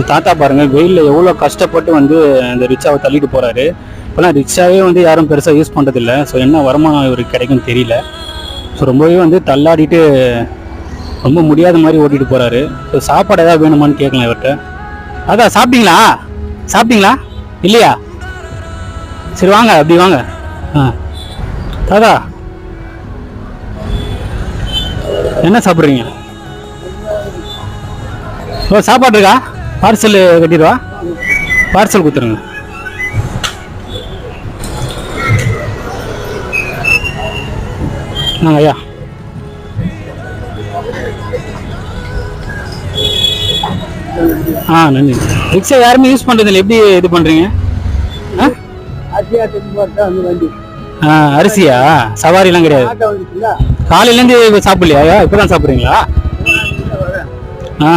அந்த தாத்தா பாருங்க வெயிலில் எவ்வளோ கஷ்டப்பட்டு வந்து அந்த ரிக்ஷாவை தள்ளிட்டு போறாரு. இப்போலாம் ரிக்ஷாவே வந்து யாரும் பெருசாக யூஸ் பண்ணுறதில்ல ஸோ என்ன வருமானம் இவருக்கு கிடைக்கும் தெரியல. ஸோ ரொம்பவே வந்து தள்ளாடிட்டு ரொம்ப முடியாத மாதிரி ஓட்டிட்டு போறாரு. ஸோ சாப்பாடு ஏதாவது வேணுமான்னு கேட்கலாம் இவர்கிட்ட. அதான் சாப்பிட்டீங்களா? சாப்பிட்டீங்களா? இல்லையா? சரி வாங்க அப்படி வாங்க. ஆ. தாதா என்ன சாப்பிட்றீங்க? ஓ சாப்பாடு இருக்கா? பார்சல் கட்டிடுவா? பார்சல் கொடுத்துருங்க. ஆ ஐயா. ஆ நன்றி. ரிக்ஷா யாருமே யூஸ் பண்ணுறதில்ல எப்படி இது பண்ணுறீங்க ஆ? அரிசியா? சவாரிலாம் கிடையாது. காலையிலேருந்து சாப்பிடலையா இப்போ தான் சாப்பிட்றீங்களா? ஆ.